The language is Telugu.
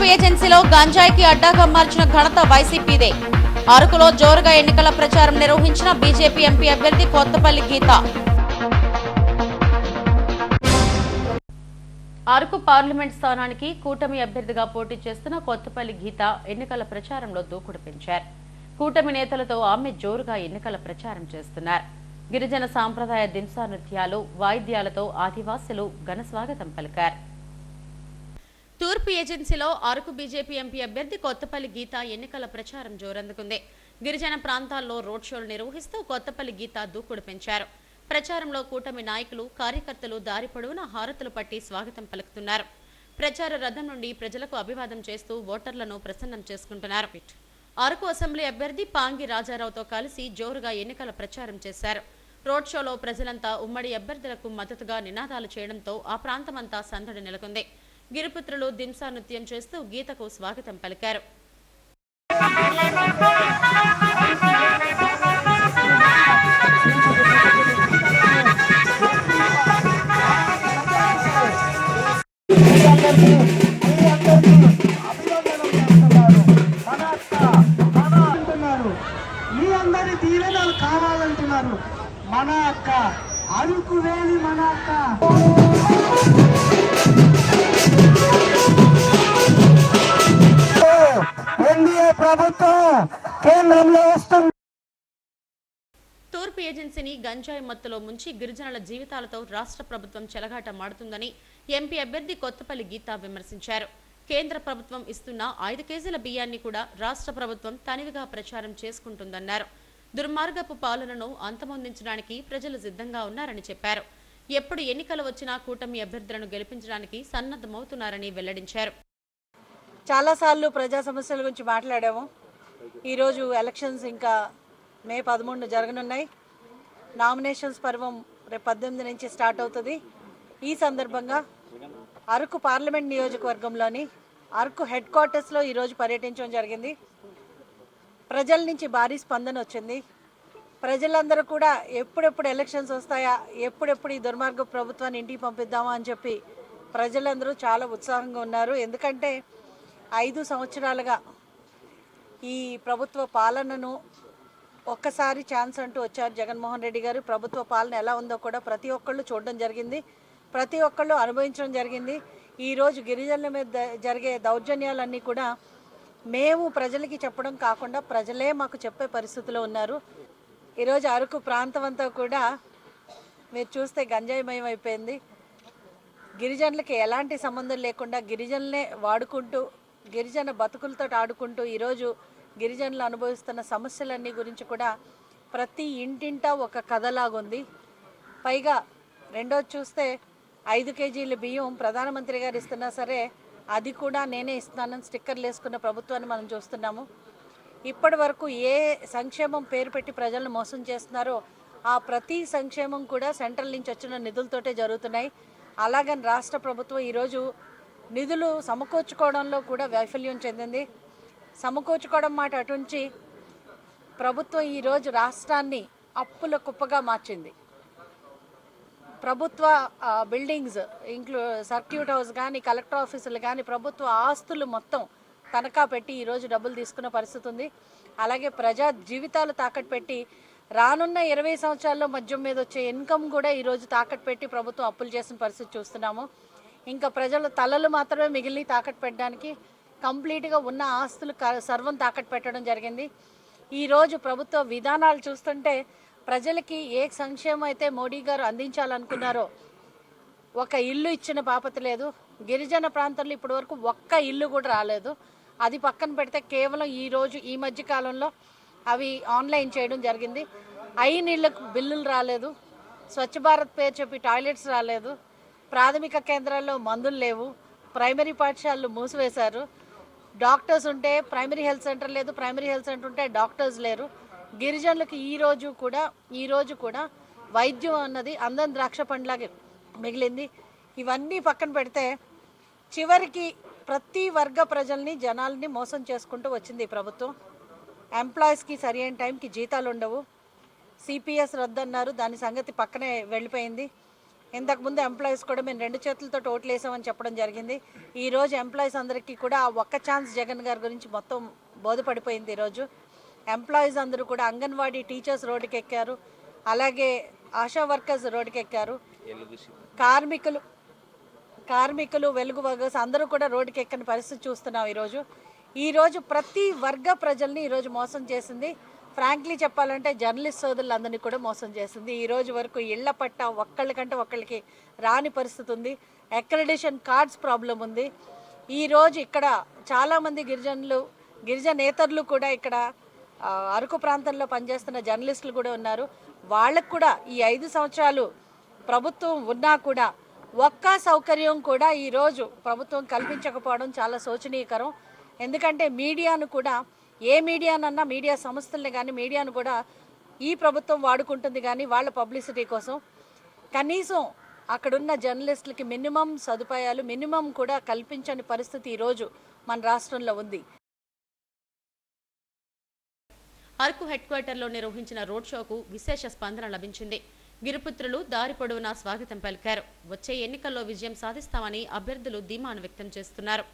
తూర్పు ఏజెన్సీలో గంజాయికి అడ్డాగా మార్చిన ఘనత వైసీపీదే. అరకులో జోరుగా ఎన్నికల ప్రచారం నిర్వహించిన బీజేపీ ఎంపీ అభ్యర్థి కొత్తపల్లి గీత. అరకు పార్లమెంట్ స్థానానికి కూటమి అభ్యర్థిగా పోటీ చేస్తున్న కొత్తపల్లి గీత ఎన్నికల ప్రచారంలో దూకుడు పెంచారు. కూటమి నేతలతో ఆమె జోరుగా ఎన్నికల ప్రచారం చేస్తున్నారు. గిరిజన సాంప్రదాయ దింసా నృత్యాలు వాయిద్యాలతో ఆదివాసులు ఘన స్వాగతం పలికారు. తూర్పు ఏజెన్సీలో అరకు బీజేపీ ఎంపీ అభ్యర్థి కొత్తపల్లి గీత ఎన్నికల ప్రచారం జోరందుకుంది. గిరిజన ప్రాంతాల్లో రోడ్ షోలు నిర్వహిస్తూ కొత్తపల్లి గీత దూకుడు పెంచారు. ప్రచారంలో కూటమి నాయకులు కార్యకర్తలు దారి పొడవునా హారతులు పట్టి స్వాగతం పలుకుతున్నారు. ప్రచార రథం నుండి ప్రజలకు అభివాదం చేస్తూ ఓటర్లను ప్రసన్నం చేసుకుంటున్నారు. అరకు అసెంబ్లీ అభ్యర్థి పాంగి రాజారావుతో కలిసి జోరుగా ఎన్నికల ప్రచారం చేశారు. రోడ్ షోలో ప్రజలంతా ఉమ్మడి అభ్యర్థులకు మద్దతుగా నినాదాలు చేయడంతో ఆ ప్రాంతమంతా సందడి నెలకొంది. గిరిపుత్రులు దింసా నృత్యం చేస్తూ గీతకు స్వాగతం పలికారు. అంటున్నారు మీ అందరి దీవెనలు కావాలంటున్నారు. మన అక్క అరుకు వేలి మన అక్క. ఎన్డీఏ ప్రభుత్వం కేంద్రంలో వస్తుంది. తూర్పు ఏజెన్సీని గంజాయి మత్తులో ముంచి గిరిజనుల జీవితాలతో రాష్ట్ర ప్రభుత్వం చెలగాట మాడుతుందని ఎంపీ అభ్యర్థి కొత్తపల్లి గీత విమర్శించారు. కేంద్ర ప్రభుత్వం ఇస్తున్న ఐదు కేజీల బియ్యాన్ని కూడా రాష్ట్ర ప్రభుత్వం తనివిగా ప్రచారం చేసుకుంటుందన్నారు. దుర్మార్గపు పాలనను అంతమొందించడానికి ప్రజలు సిద్ధంగా ఉన్నారని చెప్పారు. ఎప్పుడు ఎన్నికలు వచ్చినా కూటమి అభ్యర్థులను గెలిపించడానికి సన్నద్ధమవుతున్నారని వెల్లడించారు. చాలాసార్లు ప్రజా సమస్యల గురించి మాట్లాడాము. ఈరోజు ఎలక్షన్స్ ఇంకా మే పదమూడున జరగనున్నాయి. నామినేషన్స్ పర్వం రేపు పద్దెనిమిది నుంచి స్టార్ట్ అవుతుంది. ఈ సందర్భంగా అరకు పార్లమెంట్ నియోజకవర్గంలోని అరకు హెడ్ క్వార్టర్స్లో ఈరోజు పర్యటించడం జరిగింది. ప్రజల నుంచి భారీ స్పందన వచ్చింది. ప్రజలందరూ కూడా ఎప్పుడెప్పుడు ఎలక్షన్స్ వస్తాయా ఎప్పుడెప్పుడు ఈ దుర్మార్గ ప్రభుత్వాన్ని ఇంటికి పంపిద్దామా అని చెప్పి ప్రజలందరూ చాలా ఉత్సాహంగా ఉన్నారు. ఎందుకంటే ఐదు సంవత్సరాలుగా ఈ ప్రభుత్వ పాలనను ఒక్కసారి ఛాన్స్ అంటూ వచ్చారు జగన్మోహన్ రెడ్డి గారు. ప్రభుత్వ పాలన ఎలా ఉందో కూడా ప్రతి ఒక్కళ్ళు చూడడం జరిగింది. ప్రతి ఒక్కళ్ళు అనుభవించడం జరిగింది. ఈరోజు గిరిజనుల మీద జరిగే దౌర్జన్యాలన్నీ కూడా మేము ప్రజలకి చెప్పడం కాకుండా ప్రజలే మాకు చెప్పే పరిస్థితిలో ఉన్నారు. ఈరోజు అరకు ప్రాంతం అంతా కూడా మీరు చూస్తే గంజాయిమయం అయిపోయింది. గిరిజనులకి ఎలాంటి సంబంధం లేకుండా గిరిజనులే వాడుకుంటూ గిరిజన బతుకులతో ఆడుకుంటూ ఈరోజు గిరిజనులు అనుభవిస్తున్న సమస్యలన్నీ గురించి కూడా ప్రతి ఇంటింటా ఒక కథలాగుంది. పైగా రెండోది చూస్తే ఐదు కేజీల బియ్యం ప్రధానమంత్రి గారు ఇస్తున్నా సరే అది కూడా నేనే ఇస్తున్నానని స్టిక్కర్లు వేసుకున్న ప్రభుత్వాన్ని మనం చూస్తున్నాము. ఇప్పటి వరకు ఏ సంక్షేమం పేరు పెట్టి ప్రజలను మోసం చేస్తున్నారో ఆ ప్రతి సంక్షేమం కూడా సెంట్రల్ నుంచి వచ్చిన నిధులతోటే జరుగుతున్నాయి. అలాగని రాష్ట్ర ప్రభుత్వం ఈరోజు నిధులు సమకూర్చుకోవడంలో కూడా వైఫల్యం చెందింది. సమకూర్చుకోవడం మాట అటుంచి ప్రభుత్వం ఈరోజు రాష్ట్రాన్ని అప్పుల కుప్పగా మార్చింది. ప్రభుత్వ బిల్డింగ్స్ ఇంక్లూ సర్క్యూట్ హౌస్ కానీ కలెక్టర్ ఆఫీసులు కానీ ప్రభుత్వ ఆస్తులు మొత్తం తనఖా పెట్టి ఈరోజు డబ్బులు తీసుకున్న పరిస్థితి ఉంది. అలాగే ప్రజా జీవితాలు తాకట్టు పెట్టి రానున్న ఇరవై సంవత్సరాల్లో మద్యం మీద వచ్చే ఇన్కమ్ కూడా ఈరోజు తాకట్టు పెట్టి ప్రభుత్వం అప్పులు చేసిన పరిస్థితి చూస్తున్నాము. ఇంకా ప్రజల తలలు మాత్రమే మిగిలిన తాకట్టు పెట్టడానికి కంప్లీట్గా ఉన్న ఆస్తులు క- సర్వం తాకట్టు పెట్టడం జరిగింది. ఈరోజు ప్రభుత్వ విధానాలు చూస్తుంటే ప్రజలకి ఏ సంక్షేమం అయితే మోడీ గారు అందించాలనుకున్నారో ఒక ఇల్లు ఇచ్చిన పాపత లేదు. గిరిజన ప్రాంతంలో ఇప్పటి వరకు ఒక్క ఇల్లు కూడా రాలేదు. అది పక్కన పెడితే కేవలం ఈ రోజు ఈ మధ్య కాలంలో అవి ఆన్లైన్ చేయడం జరిగింది. అయి నీళ్ళకు బిల్లులు రాలేదు. స్వచ్ఛ భారత్ పేరు చెప్పి టాయిలెట్స్ రాలేదు. ప్రాథమిక కేంద్రాల్లో మందులు లేవు. ప్రైమరీ పాఠశాలలు మూసివేశారు. డాక్టర్స్ ఉంటే ప్రైమరీ హెల్త్ సెంటర్ లేదు ప్రైమరీ హెల్త్ సెంటర్ ఉంటే డాక్టర్స్ లేరు. గిరిజనులకు ఈ రోజు కూడా ఈ రోజు కూడా వైద్యం అన్నది అందం ద్రాక్ష పండ్లాగే మిగిలింది. ఇవన్నీ పక్కన పెడితే చివరికి ప్రతి వర్గ ప్రజల్ని జనాల్ని మోసం చేసుకుంటూ వచ్చింది ఈ ప్రభుత్వం. ఎంప్లాయీస్కి సరి అయిన టైంకి జీతాలు ఉండవు. సిపిఎస్ రద్దన్నారు. దాని సంగతి పక్కనే వెళ్ళిపోయింది. ఇంతకుముందు ఎంప్లాయీస్ కూడా మేము రెండు చేతులతో ఓట్లు వేసామని చెప్పడం జరిగింది. ఈ రోజు ఎంప్లాయీస్ అందరికీ కూడా ఆ ఒక్క ఛాన్స్ జగన్ గారి గురించి మొత్తం బోధపడిపోయింది ఈరోజు ఎంప్లాయీస్ అందరూ కూడా అంగన్వాడీ టీచర్స్ రోడ్డుకి ఎక్కారు అలాగే ఆశా వర్కర్స్ రోడ్డుకి ఎక్కారు కార్మికులు కార్మికులు వెలుగు వగస్ అందరూ కూడా రోడ్డుకి ఎక్కని పరిస్థితి చూస్తున్నాం ఈరోజు. ఈరోజు ప్రతి వర్గ ప్రజల్ని ఈరోజు మోసం చేసింది. ఫ్రాంక్లీ చెప్పాలంటే జర్నలిస్ట్ సోదరులందరినీ కూడా మోసం చేసింది. ఈ రోజు వరకు ఇళ్ళ పట్ట ఒక్కళ్ళకంటే ఒక్కళ్ళకి రాని పరిస్థితి ఉంది. అక్రెడిషన్ కార్డ్స్ ప్రాబ్లం ఉంది. ఈ రోజు ఇక్కడ చాలామంది గిరిజనులు గిరిజనేతరులు కూడా ఇక్కడ అరకు ప్రాంతంలో పనిచేస్తున్న జర్నలిస్టులు కూడా ఉన్నారు. వాళ్ళకు కూడా ఈ ఐదు సంవత్సరాలు ప్రభుత్వం ఉన్నా కూడా ఒక్క సౌకర్యం కూడా ఈరోజు ప్రభుత్వం కల్పించకపోవడం చాలా శోచనీయకరం. ఎందుకంటే మీడియాను కూడా ఏ మీడియానన్నా మీడియా సంస్థల్ని కానీ మీడియాను కూడా ఈ ప్రభుత్వం వాడుకుంటుంది కానీ వాళ్ళ పబ్లిసిటీ కోసం. కనీసం అక్కడున్న జర్నలిస్టులకి మినిమం సదుపాయాలు మినిమం కూడా కల్పించని పరిస్థితి ఈరోజు మన రాష్ట్రంలో ఉంది. అరకు హెడ్ క్వార్టర్లో నిర్వహించిన రోడ్ షోకు విశేష స్పందన లభించింది. గిరిపుత్రులు దారి పొడవునా స్వాగతం పలికారు. వచ్చే ఎన్నికల్లో విజయం సాధిస్తామని అభ్యర్థులు ధీమాను వ్యక్తం చేస్తున్నారు.